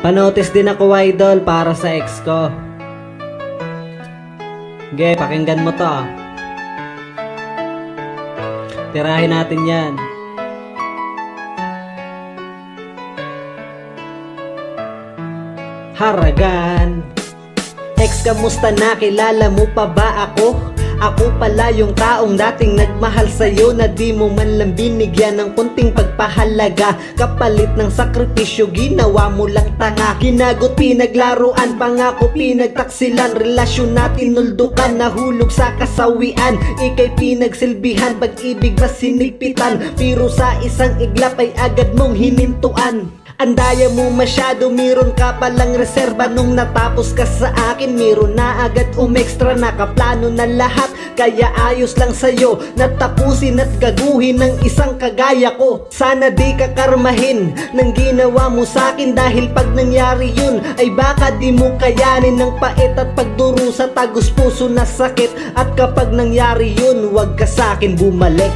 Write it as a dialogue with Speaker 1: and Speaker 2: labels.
Speaker 1: Panotis din ako idol para sa ex ko. Ge, pakinggan mo to. ah. Tirahin natin yan. Haragan Ex, kamusta na? Kilala mo pa ba ako? Ako pala yung taong dating nagmahal sa'yo Na di mo man lang binigyan ng kunting pagpahalaga. Kapalit ng sakripisyo, ginawa mo lang tanga. Ginagot, pinaglaruan, pangako, pinagtaksilan. Relasyon natin nuldukan, nahulog sa kasawian. Ika'y pinagsilbihan, pag-ibig mas sinigpitan Pero sa isang iglap ay agad mong hinintuan Andaya mo masyado, meron ka palang reserba. Nung natapos ka sa akin, meron na agad umextra Nakaplano na lahat, kaya ayos lang sa'yo. Natapusin at gaguhin ng isang kagaya ko. Sana di ka karmahin ng ginawa mo sa'kin Dahil pag nangyari yun, ay baka di mo kayanin Ng pait at pagduro sa tagos puso na sakit At kapag nangyari yun, wag ka sa'kin bumalik